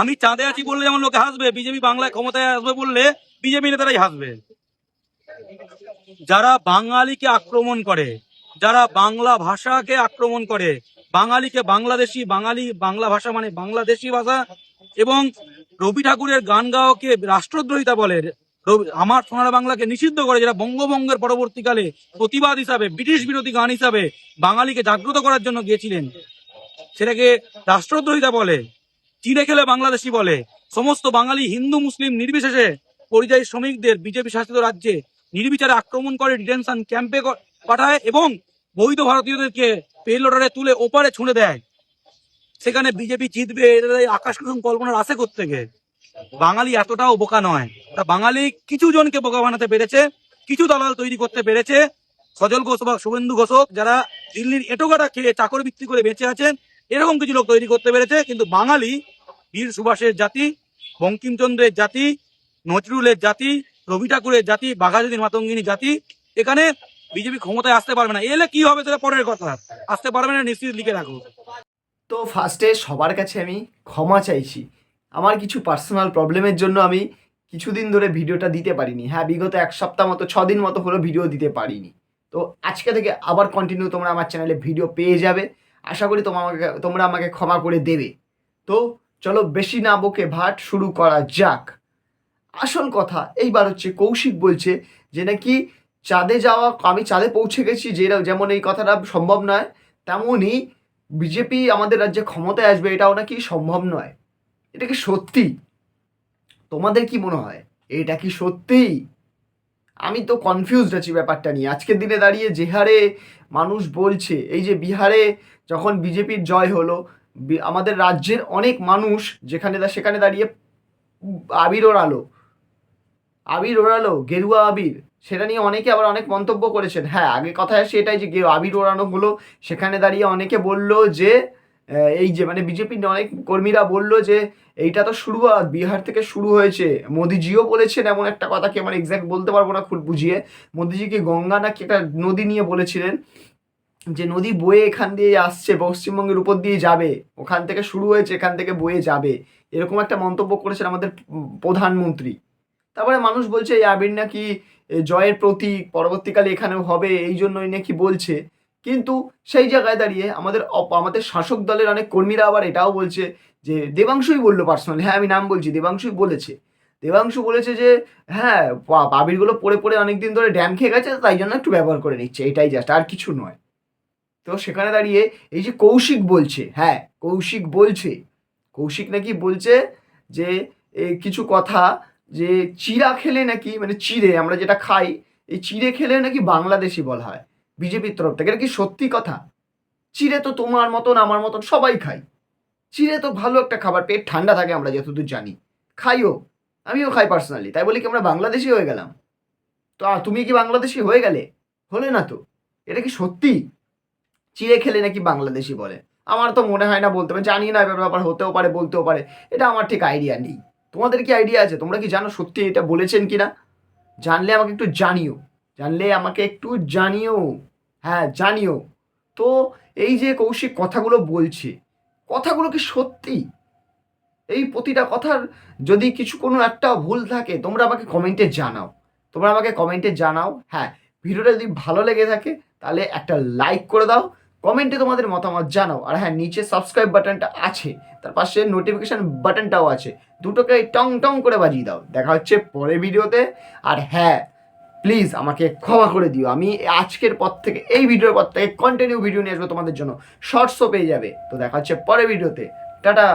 আমি চাঁদে আছি বললে যেমন লোকে হাসবে, বিজেপি বাংলায় ক্ষমতায় আসবে বললে বিজেপি নেতারাই হাসবে। যারা বাঙালিকে আক্রমণ করে, যারা বাংলা ভাষাকে আক্রমণ করে, বাঙালিকে বাংলাদেশি, বাঙালি বাংলা ভাষা মানে বাংলাদেশি ভাষা এবং রবি ঠাকুরের গান গাওয়াকে রাষ্ট্রদ্রোহিতা বলে আমার সোনার বাংলাকে নিষিদ্ধ করে, যেটা বঙ্গভঙ্গের পরবর্তীকালে প্রতিবাদ হিসাবে, ব্রিটিশ বিরোধী গান হিসাবে বাঙালিকে জাগ্রত করার জন্য গিয়েছিলেন, সেটাকে রাষ্ট্রদ্রোহিতা বলে। চিড়ে খেলে বাংলাদেশি বলে। সমস্ত বাঙালি হিন্দু, মুসলিম নির্বিশেষে পরিযায়ী শ্রমিকদের বিজেপি শাসিত রাজ্যে নির্বিচারে আক্রমণ করে ডিটেনশন ক্যাম্পে পাঠায় এবং বৈধ ভারতীয়দেরকে পেলোডারে তুলে ওপারে ছুঁড়ে দেয়। সেখানে বিজেপি জিতবে আকাশ কুসুম কল্পনার আশে থেকে বাঙালি এতটাও বোকা নয়। তা বাঙালি কিছু জনকে বোকা বানাতে পেরেছে, কিছু দালাল তৈরি করতে পেরেছে। সজল ঘোষ বা শুভেন্দু ঘোষক যারা দিল্লির এটোকাটা খেয়ে চাকর বিক্রি করে বেঁচে আছেন, এরকম কিছু লোক তৈরি করতে পেরেছে। কিন্তু বাঙালি বীর সুভাষের জাতি, বঙ্কিমচন্দ্রের জাতি, নজরুলের জাতি, রবি ঠাকুরের জাতি, বাঘাযতীন মাতঙ্গিনী জাতি। এখানে বিজেপি ক্ষমতায় আসতে পারবে না। এলে কি হবে সেটা পরের কথা। আসতে পারবে না, নিশ্চিত লিখে রাখো। তো ফার্স্টে সবার কাছে আমি ক্ষমা চাইছি। আমার কিছু পার্সোনাল প্রবলেমের জন্য আমি কিছুদিন ধরে ভিডিওটা দিতে পারিনি। হ্যাঁ বিগত এক সপ্তাহ মতো ছ দিন মতো হলো ভিডিও দিতে পারিনি। তো আজকে থেকে আবার কন্টিনিউ তোমরা আমার চ্যানেলে ভিডিও পেয়ে যাবে। আশা করি তোমরা আমাকে তোমরা আমাকে ক্ষমা করে দেবে। তো চলো বেশি না বকে ভাট, শুরু করা যাক। আসল কথা, এইবার হচ্ছে কৌশিক বলছে যে নাকি চাঁদে যাওয়া, আমি চাঁদে পৌঁছে গেছি, যে যেমন এই কথাটা সম্ভব নয়, তেমনই বিজেপি আমাদের রাজ্যে ক্ষমতায় আসবে, এটাও নাকি সম্ভব নয়। এটা কি সত্যি? তোমাদের কি মনে হয়? এটা কি সত্যি? আমি তো কনফিউজড আছি ব্যাপারটা নিয়ে। আজকের দিনে দাঁড়িয়ে যে হারে মানুষ বলছে, এই যে বিহারে যখন বিজেপির জয় হলো আমাদের রাজ্যের অনেক মানুষ যেখানে সেখানে দাঁড়িয়ে আবির ওড়ালো। আবির ওড়ালো, গেরুয়া আবির। সেটা নিয়ে অনেকে আবার অনেক মন্তব্য করেছেন। হ্যাঁ আগে কথা আসে এটাই যে আবির ওড়ানো হলো সেখানে দাঁড়িয়ে অনেকে বলল যে এই যে মানে বিজেপির অনেক কর্মীরা বলল যে, এইটা তো শুরুয়াত বিহার থেকে শুরু হয়েছে। মোদিজিও বলেছেন এমন একটা কথা, কি আমার এক্স্যাক্ট বলতে পারব না খুব বুঝিয়ে। মোদিজি কি গঙ্গা নাকি একটা নদী নিয়ে বলেছিলেন। যে নদী বয়ে এখান দিয়ে আসছে, পশ্চিমবঙ্গের উপর দিয়ে যাবে, ওখান থেকে শুরু হয়েছে, এখান থেকে বয়ে যাবে, এরকম একটা মন্তব্য করেছেন আমাদের প্রধানমন্ত্রী। তারপরে মানুষ বলছে, এই আবির নাকি জয়ের প্রতীক, পরবর্তীকালে এখানেও হবে, এই জন্যই নাকি বলছে। কিন্তু সেই জায়গায় দাঁড়িয়ে আমাদের আমাদের শাসক দলের অনেক কর্মীরা আবার এটাও বলছে যে, দেবাংশুই বলল পার্সোনালি হ্যাঁ আমি নাম বলছি, দেবাংশুই বলেছে। দেবাংশু বলেছে যে হ্যাঁ আবিরগুলো পড়ে পড়ে অনেকদিন ধরে ড্যাম খেয়ে গেছে, তাই জন্য একটু ব্যবহার করে নিচ্ছে, এটাই জাস্ট আর কিছু নয়। তো সেখানে দাঁড়িয়ে এই যে কৌশিক বলছে হ্যাঁ কৌশিক বলছে, কৌশিক নাকি বলছে যে কিছু কথা যে চিরা খেলে নাকি মানে চিড়ে, আমরা যেটা খাই, এই চিড়ে খেলে নাকি বাংলাদেশি বলা হয়, বিজেপির তরফ থেকে, এটা কি সত্যি কথা? চিড়ে তো তোমার মতন, আমার মতন সবাই খাই চিড়ে তো ভালো একটা খাবার, পেট ঠান্ডা থাকে, আমরা যতদূর জানি। খাইও, আমিও খাই পার্সোনালি তাই বলি কি আমরা বাংলাদেশি হয়ে গেলাম? তো তুমি কি বাংলাদেশি হয়ে গেলে? হলে না তো, এটা কি সত্যি? চিড়ে খেলে নাকি বাংলাদেশি বলে। আমার তো মনে হয় না বলতে পারে, জানি না এবার ব্যাপার হতেও পারে, বলতেও পারে। এটা আমার ঠিক আইডিয়া নেই। তোমাদের কি আইডিয়া আছে? তোমরা কি জানো সত্যি এটা বলেছেন কি না জানলে আমাকে একটু জানিও। জানলে আমাকে একটু জানিও। হ্যাঁ জানিও। তো এই যে কৌশিক কথাগুলো বলছে, কথাগুলো কি সত্যি? এই প্রতিটা কথার যদি কিছু কোনো একটা ভুল থাকে, তোমরা আমাকে কমেন্টে জানাও। তোমরা আমাকে কমেন্টে জানাও। হ্যাঁ ভিডিওটা যদি ভালো লেগে থাকে, তাহলে একটা লাইক করে দাও। কমেন্টে তোমাদের মতামত জানাও। আর হ্যাঁ নিচে সাবস্ক্রাইব বাটনটা আছে, তার পাশে নোটিফিকেশান বাটনটাও আছে। দুটোকে টং টং করে বাজিয়ে দাও। দেখা হচ্ছে পরের ভিডিওতে। আর হ্যাঁ প্লিজ আমাকে ক্ষমা করে দিও। আমি আজকের পর থেকে, এই ভিডিওর পর থেকে কন্টিনিউ ভিডিও নিয়ে আসব তোমাদের জন্য। শর্টসও পেয়ে যাবে। তো দেখা হচ্ছে পরের ভিডিওতে। টাটা!